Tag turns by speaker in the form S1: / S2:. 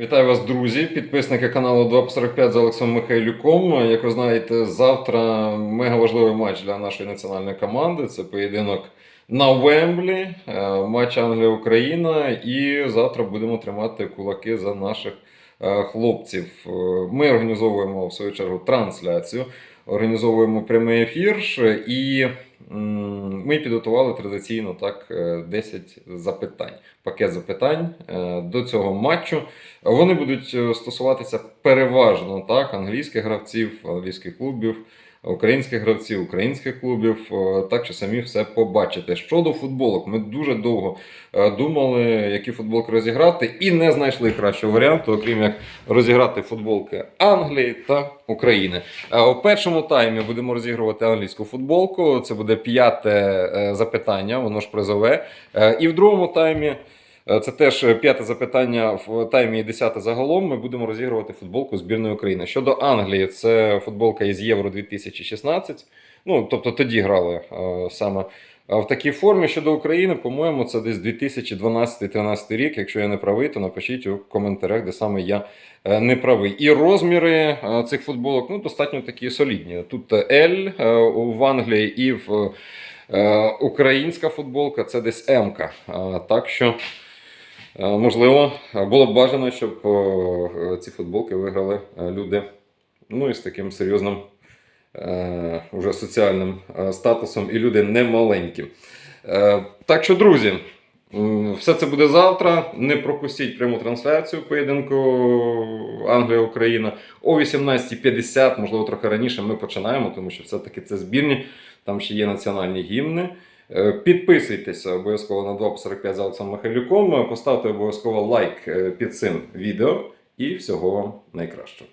S1: Вітаю вас, друзі, підписники каналу 245 з Олексом Михайлюком. Як ви знаєте, завтра мега важливий матч для нашої національної команди. Це поєдинок на Вемблі, е, матч Англія-Україна. І завтра будемо тримати кулаки за наших е, хлопців. Е, Ми організовуємо в свою чергу трансляцію, організовуємо прямий ефір і. Ми підготували традиційно так е, 10 запитань, пакет запитань е, до цього матчу. Вони будуть е, стосуватися переважно так, англійських гравців, англійських клубів, українських гравців, українських клубів. Е, Так що самі все побачите. Щодо футболок, ми дуже довго е, думали, які футболки розіграти, і не знайшли кращого варіанту, окрім як розіграти футболки Англії та України. Е, У першому таймі будемо розігрувати англійську футболку. Це буде п'яте е, запитання, воно ж призове. Е, І в другому таймі. Е, Це теж п'яте запитання в таймі і десяте загалом. Ми будемо розігрувати футболку збірної України. Щодо Англії, це футболка із Євро 2016. Ну, тобто тоді грали е, саме в такій формі. Щодо України, по-моєму, це десь 2012-13 рік. Якщо я не правий, то напишіть у коментарях, де саме я е, не правий. І розміри е, цих футболок ну, достатньо такі солідні. Тут L е, в Англії і в е, українська футболка це десь М. Так що. Е, Можливо, було б бажано, щоб е, ці футболки виграли е, люди ну, із таким серйозним уже соціальним статусом і люди не маленькі. Так що, друзі, все це буде завтра. Не пропустіть пряму трансляцію поєдинку Англія-Україна о 18.50, можливо, трохи раніше ми починаємо, тому що все-таки це збірні, там ще є національні гімни. Е, Підписуйтеся обов'язково на 245 за Олександром Михайлюком. Поставте обов'язково лайк е, під цим відео і всього вам найкращого.